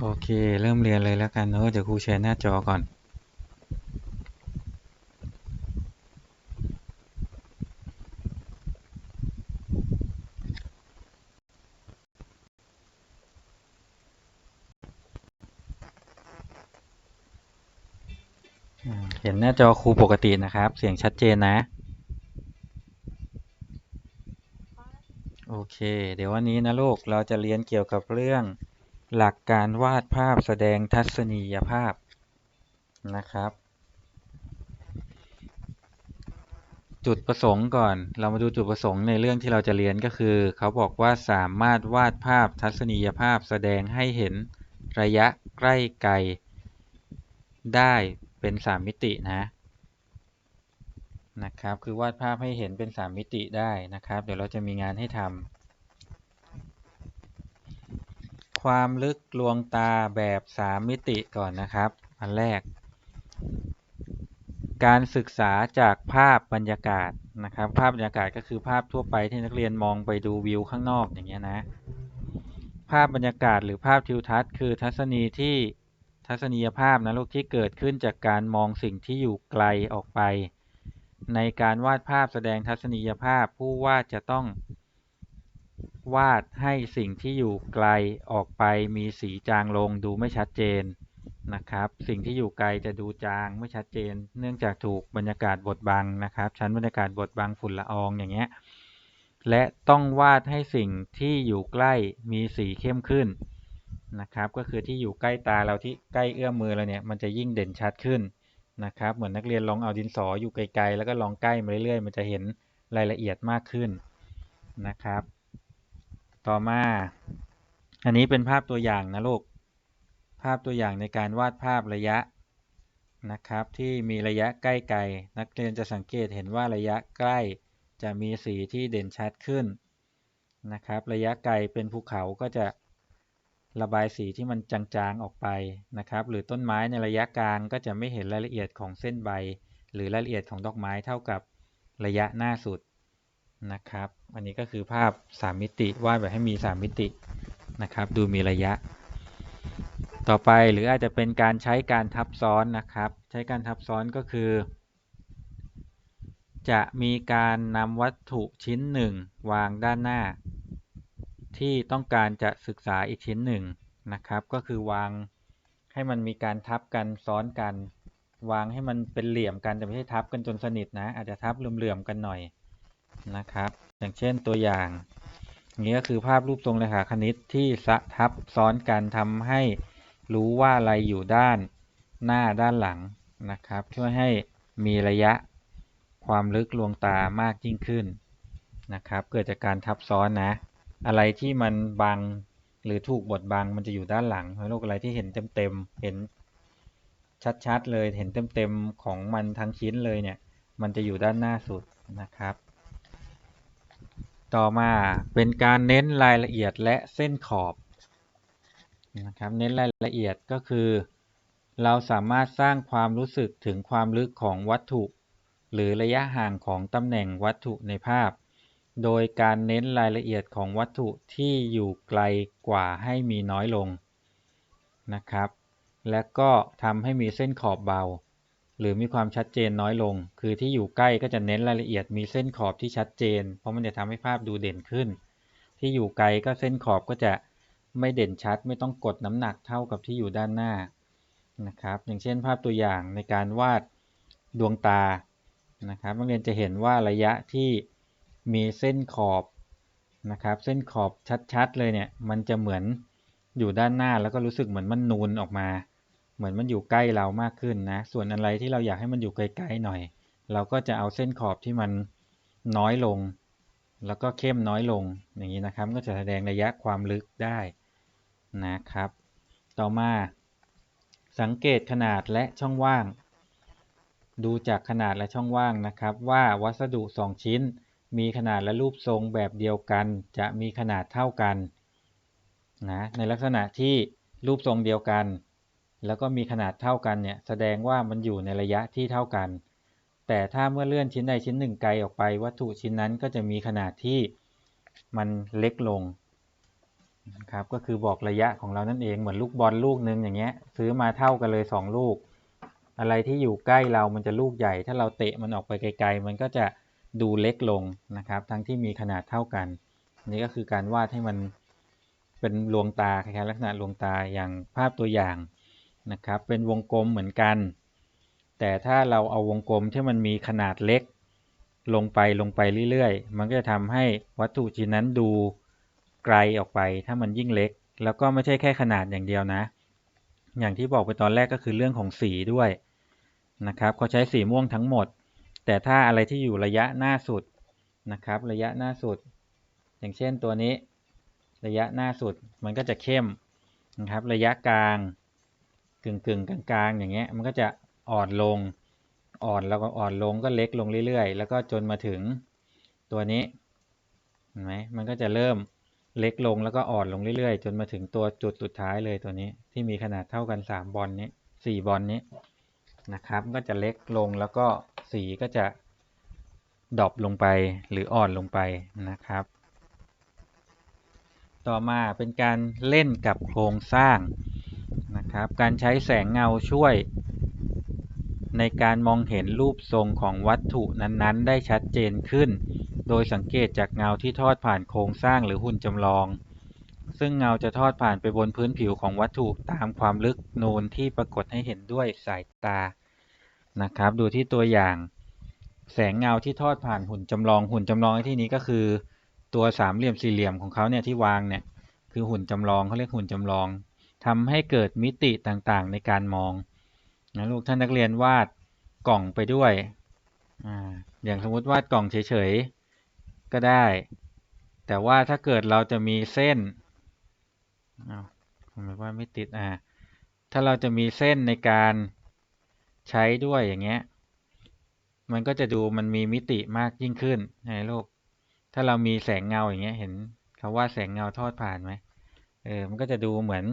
โอเค เริ่มเรียนเลยแล้วกันเนอะเดี๋ยวครูแชร์หน้าจอก่อนเห็นหน้าจอครูปกตินะครับ เสียงชัดเจนนะ โอเค เดี๋ยววันนี้นะลูก เราจะเรียนเกี่ยวกับเรื่อง หลักการวาดภาพแสดงทัศนียภาพนะครับ จุดประสงค์ก่อน เรามาดูจุดประสงค์ในเรื่องที่เราจะเรียนก็คือ เขาบอกว่าสามารถวาดภาพทัศนียภาพแสดงให้เห็นระยะใกล้ไกลได้เป็นสามมิตินะนะครับ คือวาดภาพให้เห็นเป็นสามมิติได้นะครับ เดี๋ยวเราจะมีงานให้ทำ ความลึกลวงตาแบบสามมิติก่อนนะครับ อันแรก การศึกษาจากภาพบรรยากาศนะครับ ภาพบรรยากาศก็คือภาพทั่วไปที่นักเรียนมองไปดูวิวข้างนอกอย่างเงี้ยนะ ภาพบรรยากาศหรือภาพทิวทัศน์คือทัศนีที่ทัศนียภาพนะลูกที่เกิดขึ้นจากการมองสิ่งที่อยู่ไกลออกไป ในการวาดภาพแสดงทัศนียภาพผู้วาดจะต้อง วาดให้สิ่งที่อยู่ไกลออกไปมีสีจางลงดูไม่ชัดเจนนะครับ สิ่งที่อยู่ไกลจะดูจางไม่ชัดเจน เนื่องจากถูกบรรยากาศบดบังนะครับ ชั้นบรรยากาศบดบังฝุ่นละอองอย่างเงี้ยและต้องวาดให้สิ่งที่อยู่ใกล้มีสีเข้มขึ้นนะครับ ก็คือที่อยู่ใกล้ตาเราที่ใกล้เอื้อมมือเราเนี่ยมันจะยิ่งเด่นชัดขึ้นนะครับ เหมือนนักเรียนลองเอาดินสออยู่ไกลๆแล้วก็ลองใกล้มาเรื่อยๆ มันจะเห็นรายละเอียดมากขึ้นนะครับ ต่อมา อันนี้เป็นภาพตัวอย่างนะลูก ภาพตัวอย่างในการวาดภาพระยะนะครับ ที่มีระยะใกล้ไกล นักเรียนจะสังเกตเห็นว่าระยะใกล้จะมีสีที่เด่นชัดขึ้นนะครับ ระยะไกลเป็นภูเขาก็จะระบายสีที่มันจางๆออกไปนะครับ หรือต้นไม้ในระยะกลางก็จะไม่เห็นรายละเอียดของเส้นใบ หรือรายละเอียดของดอกไม้เท่ากับระยะหน้าสุด นะครับ อันนี้ก็คือภาพ 3 มิติวาดแบบให้มี 3 มิตินะครับ ดูมีระยะ ต่อไปหรืออาจจะเป็นการใช้การทับซ้อนนะครับ ใช้การทับซ้อนก็คือ จะมีการนำวัตถุชิ้นหนึ่งวางด้านหน้า ที่ต้องการจะศึกษาอีกชิ้นหนึ่งนะครับ ก็คือวางให้มันมีการทับกันซ้อนกัน วางให้มันเป็นเหลี่ยมกันแต่ไม่ใช่ทับกันจนสนิทนะ อาจจะทับเหลื่อมๆกันหน่อย นะครับ อย่างเช่นตัวอย่างนี้ก็คือภาพรูปทรงเลขาคณิตที่สะทับซ้อนกันทำให้รู้ว่าอะไรอยู่ด้านหน้าด้านหลังนะครับ ช่วยให้มีระยะความลึกลวงตามากยิ่งขึ้นนะครับ เกิดจากการทับซ้อนนะ อะไรที่มันบังหรือถูกบดบังมันจะอยู่ด้านหลังโลกอะไรที่เห็นเต็มๆเห็นชัดๆเลยเห็นเต็มๆของมันทั้งชิ้นเลยเนี่ย มันจะอยู่ด้านหน้าสุดนะครับ ต่อมาเป็นการเน้นรายละเอียดและเส้นขอบนะครับเน้นรายละเอียดก็คือ เราสามารถสร้างความรู้สึกถึงความลึกของวัตถุ หรือระยะห่างของตำแหน่งวัตถุในภาพ โดยการเน้นรายละเอียดของวัตถุที่อยู่ไกลกว่าให้มีน้อยลงนะครับ และก็ทำให้มีเส้นขอบเบา หรือมีความชัดเจนน้อยลง คือที่อยู่ใกล้ก็จะเน้นรายละเอียดมีเส้นขอบที่ชัดเจน เพราะมันจะทำให้ภาพดูเด่นขึ้น ที่อยู่ไกลก็เส้นขอบก็จะไม่เด่นชัด ไม่ต้องกดน้ำหนักเท่ากับที่อยู่ด้านหน้านะครับ อย่างเช่นภาพตัวอย่างในการวาดดวงตานะครับนักเรียนจะเห็นว่าระยะที่มีเส้นขอบนะครับ เส้นขอบชัดๆเลยเนี่ยมันจะเหมือนอยู่ด้านหน้าแล้วก็รู้สึกเหมือนมันนูนออกมา เหมือนมันอยู่ใกล้เรามากขึ้นนะ ส่วนอะไรที่เราอยากให้มันอยู่ไกลๆหน่อย เราก็จะเอาเส้นขอบที่มันน้อยลง แล้วก็เข้มน้อยลงอย่างนี้นะครับ ก็จะแสดงระยะความลึกได้นะครับ ต่อมาสังเกตขนาดและช่องว่าง ดูจากขนาดและช่องว่างนะครับ ว่าวัสดุ 2 ชิ้น มีขนาดและรูปทรงแบบเดียวกัน จะมีขนาดเท่ากันนะในลักษณะที่รูปทรงเดียวกัน แล้วก็มีขนาดเท่ากันเนี่ยแสดงว่ามันอยู่ในระยะที่เท่ากัน แต่ถ้าเมื่อเลื่อนชิ้นใดชิ้นหนึ่งไกลออกไป วัตถุชิ้นนั้นก็จะมีขนาดที่มันเล็กลงนะครับก็คือบอกระยะของเรานั่นเองเหมือนลูกบอลลูกหนึ่งอย่างเงี้ยซื้อมาเท่ากันเลยสองลูก อะไรที่อยู่ใกล้เรามันจะลูกใหญ่ ถ้าเราเตะมันออกไปไกลๆ มันก็จะดูเล็กลงนะครับ ทั้งที่มีขนาดเท่ากันอันนี่ก็คือการวาดให้มันเป็นลวงตาคล้ายๆลักษณะลวงตาอย่างภาพตัวอย่าง นะครับ เป็นวงกลมเหมือนกัน แต่ถ้าเราเอาวงกลมที่มันมีขนาดเล็ก ลงไปลงไปเรื่อยๆ มันก็จะทำให้วัตถุชิ้นนั้นดูไกลออกไปถ้ามันยิ่งเล็ก แล้วก็ไม่ใช่แค่ขนาดอย่างเดียวนะ อย่างที่บอกไปตอนแรกก็คือเรื่องของสีด้วยนะครับเขาใช้สีม่วงทั้งหมด แต่ถ้าอะไรที่อยู่ระยะหน้าสุดนะครับ ระยะหน้าสุด อย่างเช่นตัวนี้ ระยะหน้าสุดมันก็จะเข้มนะครับ ระยะกลาง กึ่งกึ่งกลางกลางอย่างเงี้ยมันก็จะอ่อนลงอ่อนแล้วก็อ่อนลงก็เล็กลงเรื่อยๆ แล้วก็จนมาถึงตัวนี้เห็นไหมมันก็จะเริ่มเล็กลงแล้วก็อ่อนลงเรื่อยๆ จนมาถึงตัวจุดสุดท้ายเลยตัวนี้ที่มีขนาดเท่ากันสามบอลนี้สี่บอลนี้นะครับ ก็จะเล็กลงแล้วก็สีก็จะดรอปลงไปหรืออ่อนลงไปนะครับ ต่อมาเป็นการเล่นกับโครงสร้าง นะครับ การใช้แสงเงาช่วย ในการมองเห็นรูปทรงของวัตถุนั้นๆ ได้ชัดเจนขึ้น โดยสังเกตจากเงาที่ทอดผ่านโครงสร้างหรือหุ่นจำลอง ซึ่งเงาจะทอดผ่านไปบนพื้นผิวของวัตถุตามความลึกนูนที่ปรากฏให้เห็นด้วยสายตา นะครับ ดูที่ตัวอย่าง แสงเงาที่ทอดผ่านหุ่นจำลอง หุ่นจำลองในที่นี้ก็คือ ตัวสามเหลี่ยมสี่เหลี่ยมของเขาเนี่ยที่วางเนี่ยคือหุ่นจำลองเขาเรียกหุ่นจำลอง ทำให้เกิดมิติต่างๆในการมองนะลูกท่านนักเรียนวาดกล่องไปด้วยออย่างสมมติวาดกล่องเฉยๆก็ได้ แต่ว่าถ้าเกิดเราจะมีเส้นอ้าทำไมว่าไม่ติดอ่าถ้าเราจะมีเส้นในการใช้ด้วยอย่างเงี้ย มันก็จะดูมันมีมิติมากยิ่งขึ้นในโลก ถ้าเรามีแสงเงาอย่างเงี้ย เห็นคาว่าแสงเงาทอดผ่านไหมเออ มันก็จะดูเหมือน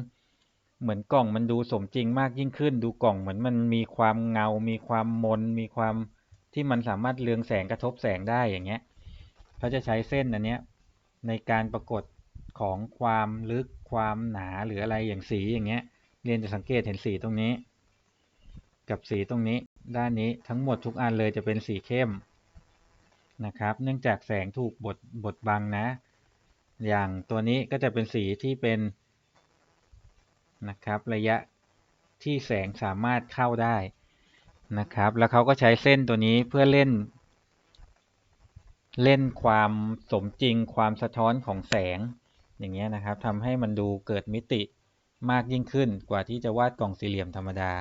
เหมือนกล่องมันดูสมจริงมากยิ่งขึ้น ดูกล่องเหมือนมันมีความเงา มีความมน มีความที่มันสามารถเรืองแสงกระทบแสงได้อย่างเงี้ยเขาจะใช้เส้นอันเนี้ยในการปรากฏของความลึกความหนาหรืออะไรอย่างสีอย่างเงี้ยเรียนจะสังเกตเห็นสีตรงนี้ กับสีตรงนี้ ด้านนี้ทั้งหมดทุกอันเลยจะเป็นสีเข้มนะครับ เนื่องจากแสงถูกบดบดบังนะ อย่างตัวนี้ก็จะเป็นสีที่เป็น นะครับ ระยะที่แสงสามารถเข้าได้นะครับ แล้วเขาก็ใช้เส้นตัวนี้เพื่อเล่น เล่นความสมจริงความสะท้อนของแสงอย่างเงี้ยนะครับทำให้มันดูเกิดมิติมากยิ่งขึ้นกว่าที่จะวาดกล่องสี่เหลี่ยมธรรมดา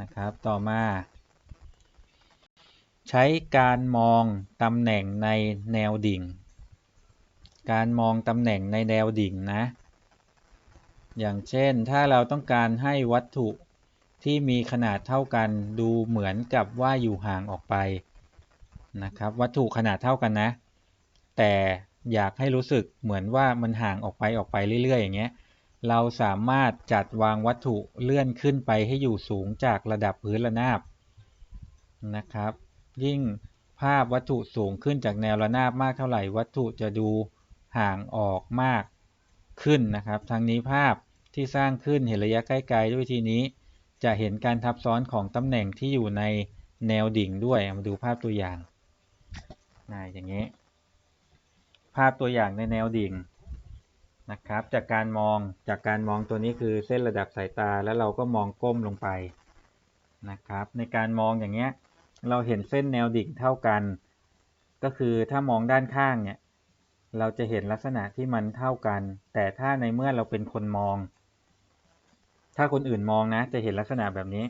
นะครับ ต่อมา ใช้การมองตำแหน่งในแนวดิ่ง การมองตำแหน่งในแนวดิ่งนะ อย่างเช่น ถ้าเราต้องการให้วัตถุที่มีขนาดเท่ากันดูเหมือนกับว่าอยู่ห่างออกไปนะครับ วัตถุขนาดเท่ากันนะ แต่อยากให้รู้สึกเหมือนว่ามันห่างออกไปออกไปเรื่อยๆ อย่างเงี้ยเราสามารถจัดวางวัตถุเลื่อนขึ้นไปให้อยู่สูงจากระดับพื้นระนาบนะครับ ยิ่งภาพวัตถุสูงขึ้นจากแนวระนาบมากเท่าไหร่ วัตถุจะดูห่างออกมากขึ้นนะครับ ทั้งนี้ภาพ ที่สร้างขึ้นเห็นระยะใกล้ๆด้วยทีนี้ จะเห็นการทับซ้อนของตำแหน่งที่อยู่ในแนวดิ่งด้วยมาดูภาพตัวอย่างนะอย่างนี้ ภาพตัวอย่างในแนวดิ่งนะครับ จากการมองจากการมองตัวนี้คือเส้นระดับสายตาแล้วเราก็มองก้มลงไปนะครับ ในการมองอย่างเงี้ย เราเห็นเส้นแนวดิ่งเท่ากัน ก็คือถ้ามองด้านข้างเนี่ยเราจะเห็นลักษณะที่มันเท่ากัน แต่ถ้าในเมื่อเราเป็นคนมอง ถ้าคนอื่นมองนะ จะเห็นลักษณะแบบนี้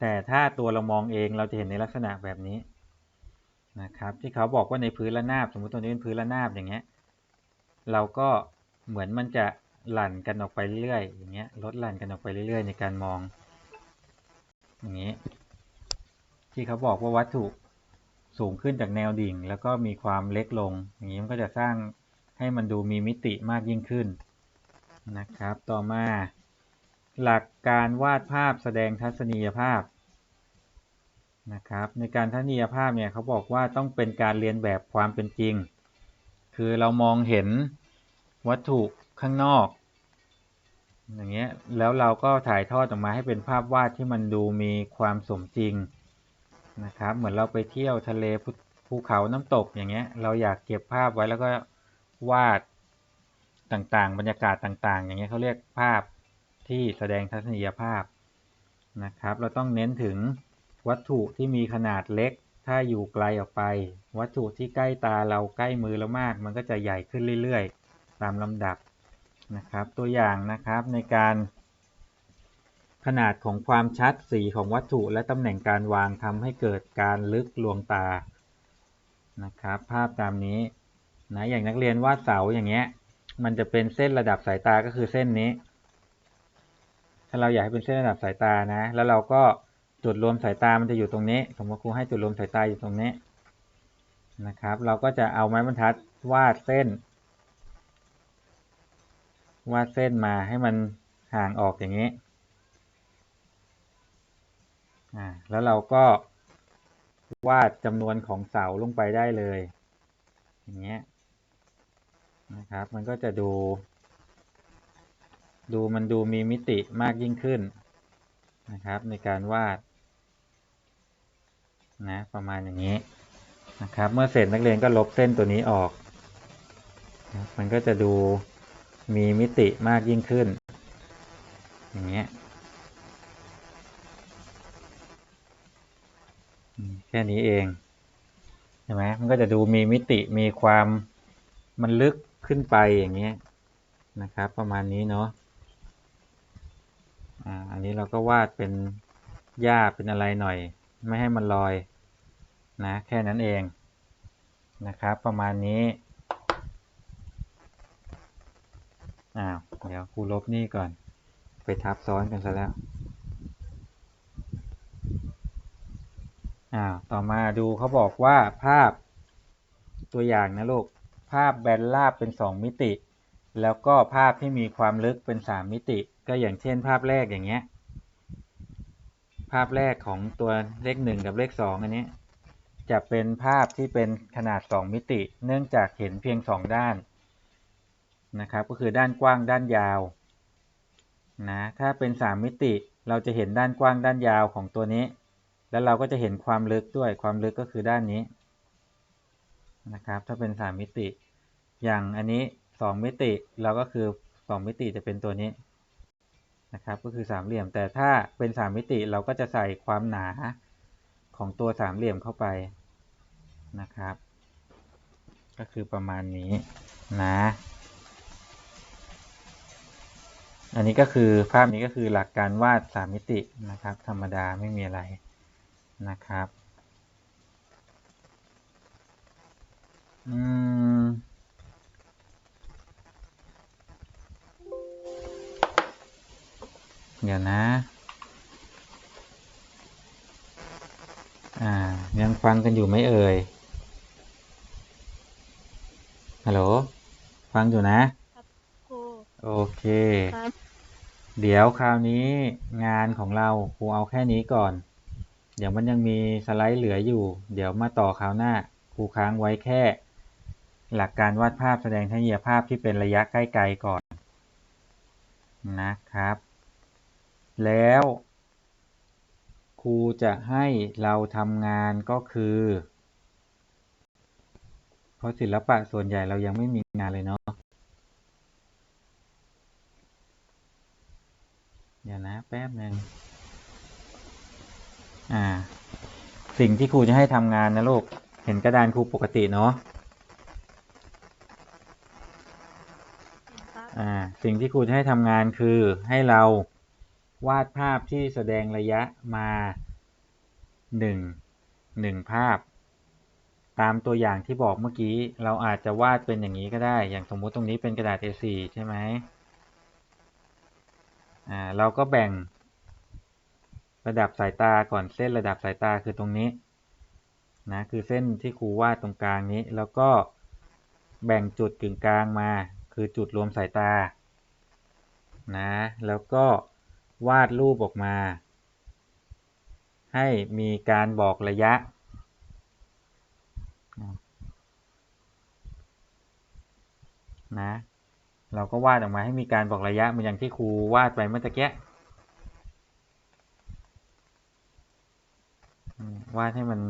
แต่ถ้าตัวเรามองเองเราจะเห็นในลักษณะแบบนี้นะครับ ที่เขาบอกว่าในพื้นระนาบ สมมติตัวนี้เป็นพื้นระนาบอย่างเงี้ย เราก็เหมือนมันจะหลั่นกันออกไปเรื่อยอย่างเงี้ยลดหลั่นกันออกไปเรื่อย ๆ ในการมอง อย่างนี้ ที่เขาบอกว่าวัตถุสูงขึ้นจากแนวดิ่ง แล้วก็มีความเล็กลง อย่างนี้มันก็จะสร้างให้มันดูมีมิติมากยิ่งขึ้น นะครับ ต่อมา หลักการวาดภาพแสดงทัศนียภาพนะครับในการทัศนียภาพเนี่ยเขาบอกว่าต้องเป็นการเรียนแบบความเป็นจริง คือเรามองเห็นวัตถุข้างนอกอย่างเงี้ยแล้วเราก็ถ่ายทอดออกมาให้เป็นภาพวาดที่มันดูมีความสมจริงนะครับเหมือนเราไปเที่ยวทะเลภูเขาน้ำตกอย่างเงี้ยเราอยากเก็บภาพไว้แล้วก็วาด ต่างๆ บรรยากาศต่างๆ อย่างเงี้ยเขาเรียกภาพที่แสดงทัศนียภาพนะครับ เราต้องเน้นถึงวัตถุที่มีขนาดเล็ก ถ้าอยู่ไกลออกไป วัตถุที่ใกล้ตาเราใกล้มือเรามาก มันก็จะใหญ่ขึ้นเรื่อยๆ ตามลำดับนะครับ ตัวอย่างนะครับในการขนาดของความชัดสีของวัตถุและตำแหน่งการวางทำให้เกิดการลึกลวงตานะครับ ภาพตามนี้นะอย่างนักเรียนวาดเสาอย่างเงี้ย มันจะเป็นเส้นระดับสายตาก็คือเส้นนี้ ถ้าเราอยากให้เป็นเส้นระดับสายตานะ แล้วเราก็จุดรวมสายตา มันจะอยู่ตรงนี้ สมมติครูให้จุดรวมสายตาอยู่ตรงนี้นะครับ เราก็จะเอาไม้บรรทัดวาดเส้น วาดเส้นมาให้มันห่างออกอย่างนี้ แล้วเราก็วาดจำนวนของเสาลงไปได้เลย อย่างเงี้ย นะครับ มันก็จะดู ดูมันดูมีมิติมากยิ่งขึ้นนะครับ ในการวาดนะประมาณอย่างนี้นะครับ เมื่อเสร็จนักเรียนก็ลบเส้นตัวนี้ออกนะมันก็จะดูมีมิติมากยิ่งขึ้น อย่างเงี้ยแค่นี้เองใช่ไหมมันก็จะดูมีมิติมีความมันลึก ขึ้นไปอย่างเงี้ยนะครับ ประมาณนี้เนาะอ่าอันนี้เราก็วาดเป็นหญ้าเป็นอะไรหน่อย ไม่ให้มันลอยนะแค่นั้นเองนะครับ ประมาณนี้อ้าวเดี๋ยวครูลบนี่ก่อน ไปทับซ้อนกันซะแล้วอ้าวต่อมาดูเขาบอกว่าภาพตัวอย่างนะลูก ภาพแบนราบเป็นสองมิติ แล้วก็ภาพที่มีความลึกเป็นสามมิติ ก็อย่างเช่น ภาพแรกอย่างเงี้ย ภาพแรกของตัวเลขหนึ่งกับเลขสองอันนี้ จะเป็นภาพที่เป็นขนาดสองมิติ เนื่องจากเห็นเพียงสองด้านนะครับ ก็คือด้านกว้างด้านยาวนะ ถ้าเป็นสามมิติ เราจะเห็นด้านกว้างด้านยาวของตัวนี้ แล้วเราก็จะเห็นความลึกด้วย ความลึกก็คือด้านนี้ นะครับ ถ้าเป็นสามมิติ อย่างอันนี้สองมิติเราก็คือสองมิติจะเป็นตัวนี้นะครับ ก็คือสามเหลี่ยม แต่ถ้าเป็นสามมิติเราก็จะใส่ความหนาของตัวสามเหลี่ยมเข้าไปนะครับ ก็คือประมาณนี้นะ อันนี้ก็คือภาพนี้ก็คือหลักการวาดสามมิตินะครับ ธรรมดาไม่มีอะไรนะครับ อืมเดี๋ยวนะ อ่า ยังฟังกันอยู่ไหมเอ่ย ฮัลโหล ฟังอยู่นะครูโอเค ครับ เดี๋ยวคราวนี้งานของเราครูเอาแค่นี้ก่อน เดี๋ยวมันยังมีสไลด์เหลืออยู่ เดี๋ยวมาต่อคราวหน้าครูค้างไว้แค่ หลักการวาดภาพแสดงทัศนียภาพที่เป็นระยะใกล้ๆก่อนนะครับ แล้วครูจะให้เราทำงานก็คือ เพราะศิลปะส่วนใหญ่เรายังไม่มีงานเลยเนาะเดี๋ยวนะแป๊บหนึ่งอ่า สิ่งที่ครูจะให้ทำงานนะลูก เห็นกระดานครูปกติเนาะ ครับ อ่าสิ่งที่ครูจะให้ทำงานคือให้เราวาดภาพที่แสดงระยะมาหนึ่งหนึ่งภาพ ตามตัวอย่างที่บอกเมื่อกี้ เราอาจจะวาดเป็นอย่างนี้ก็ได้ อย่างสมมุติตรงนี้เป็นกระดาษ A4 ใช่ไหมอ่าเราก็แบ่งระดับสายตาก่อนเส้นระดับสายตาคือตรงนี้นะคือเส้นที่ครูวาดตรงกลางนี้ แล้วก็แบ่งจุดกึ่งกลางมา คือจุดรวมสายตานะแล้วก็วาดรูปออกมา ให้มีการบอกระยะ นะเราก็วาดออกมาให้มีการบอกระยะเหมือนอย่างที่ครูวาดไปเมื่อตะกี้วาดให้มัน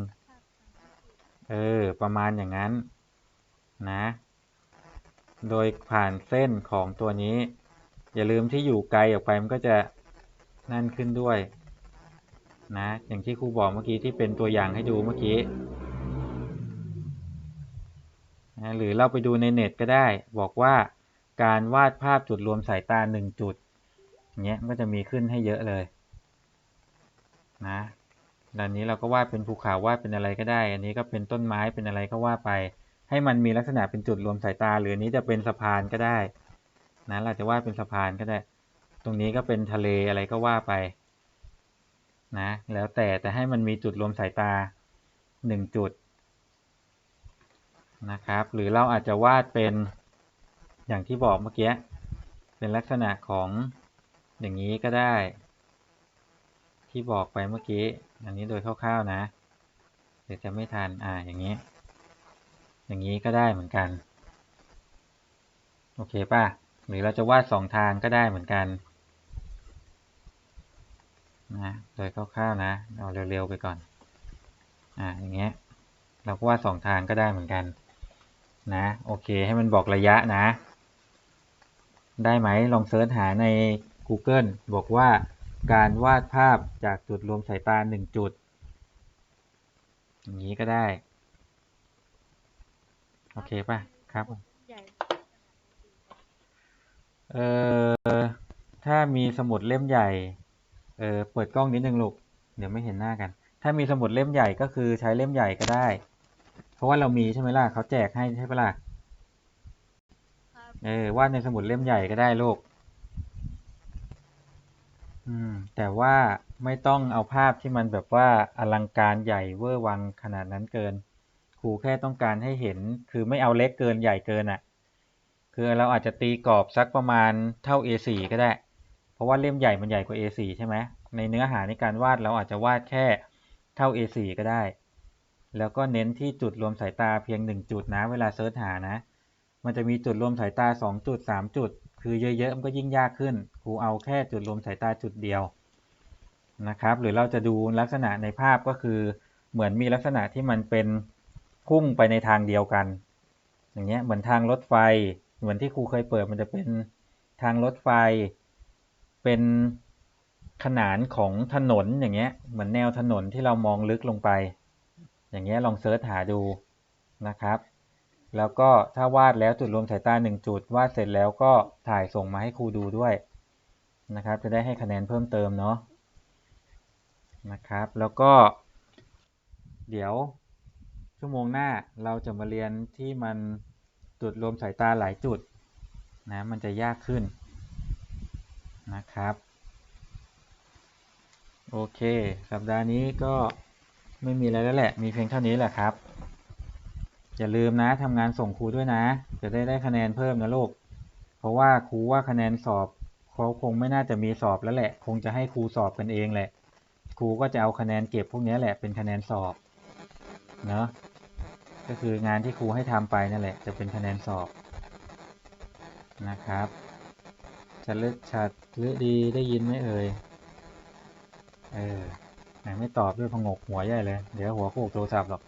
เออ ประมาณอย่างนั้น นะ โดยผ่านเส้นของตัวนี้ อย่าลืมที่อยู่ไกลออกไปมันก็จะนั่นขึ้นด้วยนะอย่างที่ครูบอกเมื่อกี้ที่เป็นตัวอย่างให้ดูเมื่อกี้นะหรือเราไปดูในเน็ตก็ได้ บอกว่าการวาดภาพจุดรวมสายตาหนึ่งจุดเงี้ยก็จะมีขึ้นให้เยอะเลยนะด้านนี้เราก็วาดเป็นภูเขาวาดเป็นอะไรก็ได้ อันนี้ก็เป็นต้นไม้เป็นอะไรก็ว่าไป ให้มันมีลักษณะเป็นจุดรวมสายตา หรือนี้จะเป็นสะพานก็ได้นะเราจะวาดเป็นสะพานก็ได้ ตรงนี้ก็เป็นทะเลอะไรก็ว่าไปนะแล้วแต่แต่ให้มันมีจุดรวมสายตาหนึ่งจุดนะครับ หรือเราอาจจะวาดเป็นอย่างที่บอกเมื่อกี้เป็นลักษณะของอย่างนี้ก็ได้ ที่บอกไปเมื่อกี้ อันนี้โดยคร่าวๆนะ เดี๋ยวจะไม่ทันอ่าอย่างนี้ อย่างนี้ก็ได้เหมือนกัน โอเคป่ะ หรือเราจะวาดสองทางก็ได้เหมือนกันนะโดยคร่าวๆนะ เอาเร็วๆไปก่อน อ่า อย่างเงี้ย เราก็วาดสองทางก็ได้เหมือนกัน นะ โอเค ให้มันบอกระยะนะ ได้ไหม ลองเซิร์ชหาใน Google บอกว่าการวาดภาพจากจุดรวมสายตาหนึ่งจุด อย่างนี้ก็ได้ โอเคป่ะ ครับผมใหญ่เอ่อถ้ามีสมุดเล่มใหญ่ เออเปิดกล้องนิดนึงลูก เดี๋ยวไม่เห็นหน้ากัน ถ้ามีสมุดเล่มใหญ่ก็คือใช้เล่มใหญ่ก็ได้ เพราะว่าเรามีใช่ไหมล่ะเขาแจกให้ใช่ปะล่ะครับเออวาดในสมุดเล่มใหญ่ก็ได้ลูก อืม แต่ว่าไม่ต้องเอาภาพที่มันแบบว่าอลังการใหญ่เวอร์วังขนาดนั้นเกินค รูแค่ต้องการให้เห็น คือไม่เอาเล็กเกินใหญ่เกินอะ คือเราอาจจะตีกรอบสักประมาณเท่า A4 ก็ได้ เพราะว่าเล่มใหญ่มันใหญ่กว่า A4 ใช่ไหมในเนื้อหาในการวาดเราอาจจะวาดแค่เท่า A4 ก็ได้ แล้วก็เน้นที่จุดรวมสายตาเพียงหนึ่งจุดนะ เวลาเซิร์ชหานะ มันจะมีจุดรวมสายตาสองจุดสามจุด คือเยอะๆ มันก็ยิ่งยากขึ้น ครูเอาแค่จุดรวมสายตาจุดเดียวนะครับ หรือเราจะดูลักษณะในภาพก็คือเหมือนมีลักษณะที่มันเป็น พุ่งไปในทางเดียวกัน อย่างเงี้ยเหมือนทางรถไฟ เหมือนที่ครูเคยเปิดมันจะเป็นทางรถไฟ เป็นขนานของถนนอย่างเงี้ย เหมือนแนวถนนที่เรามองลึกลงไป อย่างเงี้ยลองเซิร์ชหาดูนะครับ แล้วก็ถ้าวาดแล้วจุดรวมสายตาหนึ่งจุดวาดเสร็จแล้วก็ถ่ายส่งมาให้ครูดูด้วยนะครับ จะได้ให้คะแนนเพิ่มเติมเนาะนะครับ แล้วก็ เดี๋ยว ชั่วโมงหน้าเราจะมาเรียนที่มันจุดรวมสายตาหลายจุดนะมันจะยากขึ้นนะครับ โอเค สัปดาห์นี้ก็ไม่มีอะไรแล้วแหละ มีเพียงเท่านี้แหละครับ อย่าลืมนะทำงานส่งครูด้วยนะ จะได้ได้คะแนนเพิ่มนะลูก เพราะว่าครูว่าคะแนนสอบเขาคงไม่น่าจะมีสอบแล้วแหละ คงจะให้ครูสอบกันเองแหละ ครูก็จะเอาคะแนนเก็บพวกนี้แหละเป็นคะแนนสอบ เนอะ ก็คืองานที่ครูให้ทำไปนั่นแหละ จะเป็นคะแนนสอบนะครับชัดลึกชัดลึกดีได้ยินไหมเอ่ยเออไหนไม่ตอบด้วยพงกหัวใหญ่เลย เดี๋ยวหัวโขกโทรศัพท์หรอก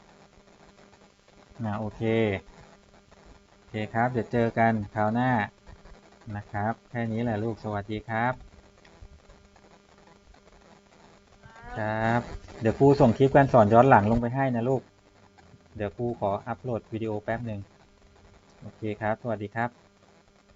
นะโอเค โอเคครับ เดี๋ยวเจอกันคราวหน้านะครับ แค่นี้แหละลูกสวัสดีครับ ครับ เดี๋ยวครูส่งคลิปการสอนย้อนหลังลงไปให้นะลูก เดี๋ยวครูขออัปโหลดวิดีโอแป๊บหนึ่งโอเคครับ สวัสดีครับ